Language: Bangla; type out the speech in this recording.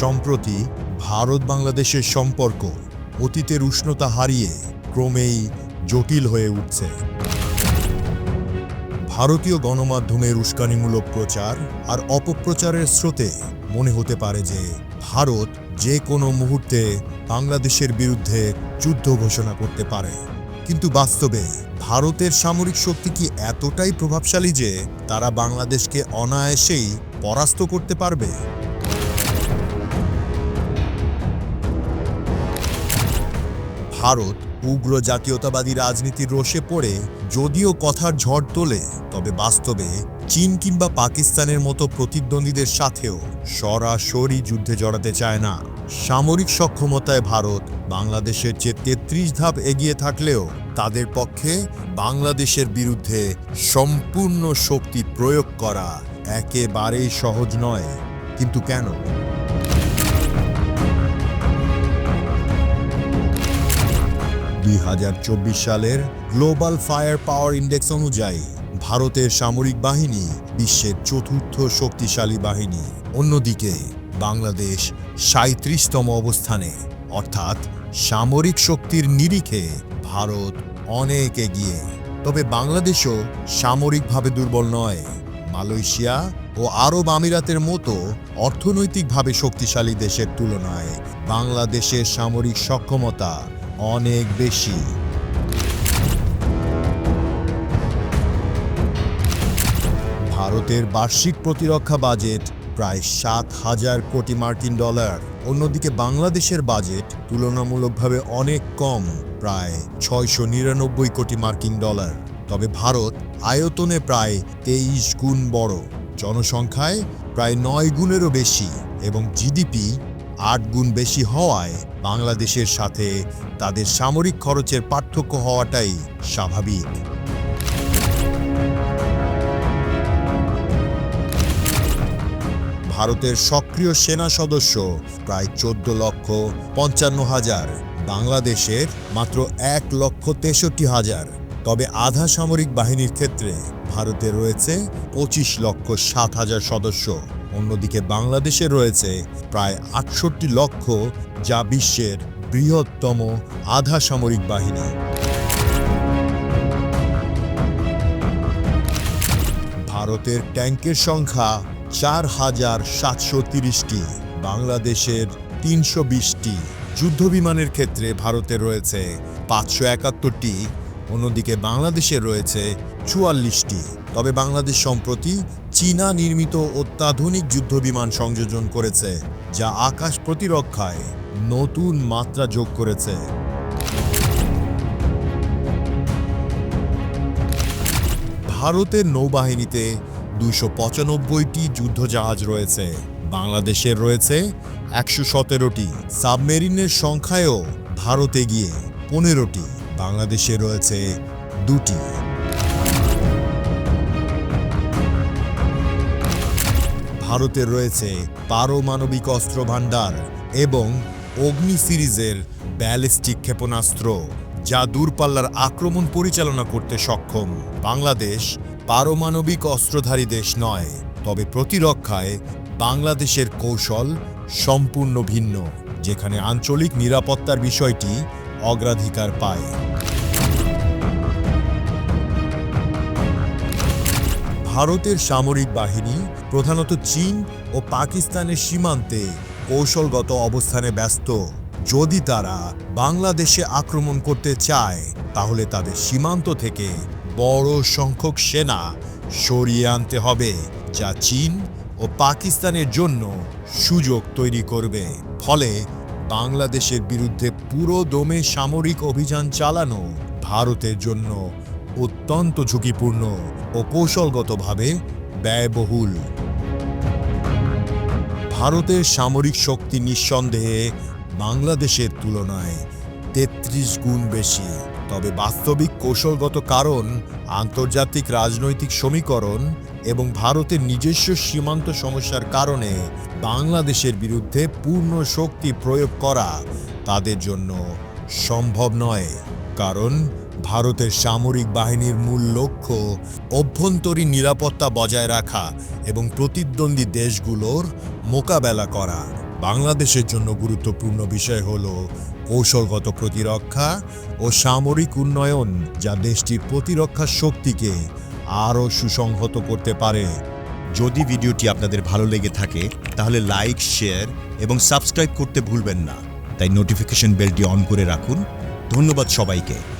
সম্প্রতি ভারত বাংলাদেশের সম্পর্ক অতীতের উষ্ণতা হারিয়ে ক্রমেই জটিল হয়ে উঠছে। ভারতীয় গণমাধ্যমের উস্কানিমূলক প্রচার আর অপপ্রচারের স্রোতে মনে হতে পারে যে ভারত যে কোনো মুহূর্তে বাংলাদেশের বিরুদ্ধে যুদ্ধ ঘোষণা করতে পারে। কিন্তু বাস্তবে ভারতের সামরিক শক্তি কি এতটাই প্রভাবশালী যে তারা বাংলাদেশকে অনায়াসেই পরাস্ত করতে পারবে? ভারত উগ্র জাতীয়তাবাদী রাজনীতির রোষে পড়ে যদিও কথার ঝড় তোলে, তবে বাস্তবে চীন কিংবা পাকিস্তানের মতো প্রতিদ্বন্দ্বীদের সাথেও সরাসরি যুদ্ধে জড়াতে চায় না। সামরিক সক্ষমতায় ভারত বাংলাদেশের চেয়ে তেত্রিশ ধাপ এগিয়ে থাকলেও তাদের পক্ষে বাংলাদেশের বিরুদ্ধে সম্পূর্ণ শক্তি প্রয়োগ করা একেবারেই সহজ নয়। কিন্তু কেন? দুই হাজার চব্বিশ সালের গ্লোবাল ফায়ার পাওয়ার ইন্ডেক্স অনুযায়ী ভারতের সামরিক বাহিনী বিশ্বের চতুর্থ শক্তিশালী বাহিনী। অন্যদিকে, বাংলাদেশ সাঁত্রিশতম অবস্থানে, অর্থাৎ সামরিক শক্তির নিরিখে ভারত অনেক এগিয়ে। তবে বাংলাদেশও সামরিকভাবে দুর্বল নয়। মালয়েশিয়া ও আরব আমিরাতের মতো অর্থনৈতিকভাবে শক্তিশালী দেশের তুলনায় বাংলাদেশের সামরিক সক্ষমতা অনেক বেশি। ভারতের বার্ষিক প্রতিরক্ষা বাজেট প্রায় সাত হাজার কোটি মার্কিন ডলার। অন্যদিকে বাংলাদেশের বাজেট তুলনামূলকভাবে অনেক কম, প্রায় ছয়শো নিরানব্বই কোটি মার্কিন ডলার। তবে ভারত আয়তনে প্রায় তেইশ গুণ বড়। জনসংখ্যায় প্রায় নয় গুণেরও বেশি এবং জিডিপি আট গুণ বেশি হওয়ায় বাংলাদেশের সাথে তাদের সামরিক খরচের পার্থক্য হওয়াটাই স্বাভাবিক। ভারতের সক্রিয় সেনা সদস্য প্রায় চোদ্দ লক্ষ পঞ্চান্ন হাজার, বাংলাদেশের মাত্র এক লক্ষ তেষট্টি হাজার। তবে আধা সামরিক বাহিনীর ক্ষেত্রে ভারতে রয়েছে পঁচিশ লক্ষ সাত হাজার সদস্য। অন্যদিকে বাংলাদেশে রয়েছে প্রায় আটষট্টি লক্ষ, যা বিশ্বের বৃহত্তম আধা সামরিক বাহিনী। ভারতের ট্যাঙ্কের সংখ্যা চার হাজার সাতশো তিরিশটি, বাংলাদেশের তিনশো বিশটি। যুদ্ধবিমানের ক্ষেত্রে ভারতে রয়েছে পাঁচশো একাত্তরটি অন্যদিকে বাংলাদেশে রয়েছে চুয়াল্লিশটি। তবে বাংলাদেশ সম্প্রতি চীনা নির্মিত অত্যাধুনিক যুদ্ধবিমান সংযোজন করেছে, যা আকাশ প্রতিরক্ষায় নতুন মাত্রা যোগ করেছে। ভারতের নৌবাহিনীতে দুশো পঁচানব্বইটি যুদ্ধজাহাজ রয়েছে। বাংলাদেশের রয়েছে একশো সতেরোটি। সাবমেরিনের সংখ্যায়ও ভারতে গিয়ে পনেরোটি। বাংলাদেশে রয়েছে দুটি। ভারতে রয়েছে পারমাণবিক অস্ত্র ভাণ্ডার এবং অগ্নি সিরিজের ব্যালিস্টিক ক্ষেপণাস্ত্র, যা দূরপাল্লার আক্রমণ পরিচালনা করতে সক্ষম। বাংলাদেশ পারমাণবিক অস্ত্রধারী দেশ নয়, তবে প্রতিরক্ষায় বাংলাদেশের কৌশল সম্পূর্ণ ভিন্ন, যেখানে আঞ্চলিক নিরাপত্তার বিষয়টি অগ্রাধিকার পায়। ভারতের সামরিক বাহিনী, প্রধানত চীন ও পাকিস্তানের সীমান্তে কৌশলগত অবস্থানে ব্যস্ত। যদি তারা বাংলাদেশে আক্রমণ করতে চায়, তাহলে তাদের সীমান্ত থেকে বড় সংখ্যক সেনা সরিয়ে আনতে হবে, যা চীন ও পাকিস্তানের জন্য সুযোগ তৈরি করবে। ফলে বাংলাদেশের বিরুদ্ধে পুরো দমে সামরিক অভিযান চালানো ভারতের জন্য অত্যন্ত ঝুঁকিপূর্ণ ও কৌশলগতভাবে ব্যয়বহুল। ভারতের সামরিক শক্তি নিঃসন্দেহে বাংলাদেশের তুলনায় তেত্রিশ গুণ বেশি। তবে বাস্তবিক কৌশলগত কারণ, আন্তর্জাতিক রাজনৈতিক সমীকরণ এবং ভারতের নিজস্ব সীমান্ত সমস্যার কারণে বাংলাদেশের বিরুদ্ধে পূর্ণ শক্তি প্রয়োগ করা তাদের জন্য সম্ভব নয়। কারণ ভারতের সামরিক বাহিনীর মূল লক্ষ্য অভ্যন্তরীণ নিরাপত্তা বজায় রাখা এবং প্রতিদ্বন্দ্বী দেশগুলোর মোকাবেলা করা। বাংলাদেশের জন্য গুরুত্বপূর্ণ বিষয় হল কৌশলগত প্রতিরক্ষা ও সামরিক উন্নয়ন, যা দেশটির প্রতিরক্ষা শক্তিকে আরও সুসংহত করতে পারে। যদি ভিডিওটি আপনাদের ভালো লেগে থাকে, তাহলে লাইক, শেয়ার এবং সাবস্ক্রাইব করতে ভুলবেন না। তাই নোটিফিকেশন বেলটি অন করে রাখুন। ধন্যবাদ সবাইকে।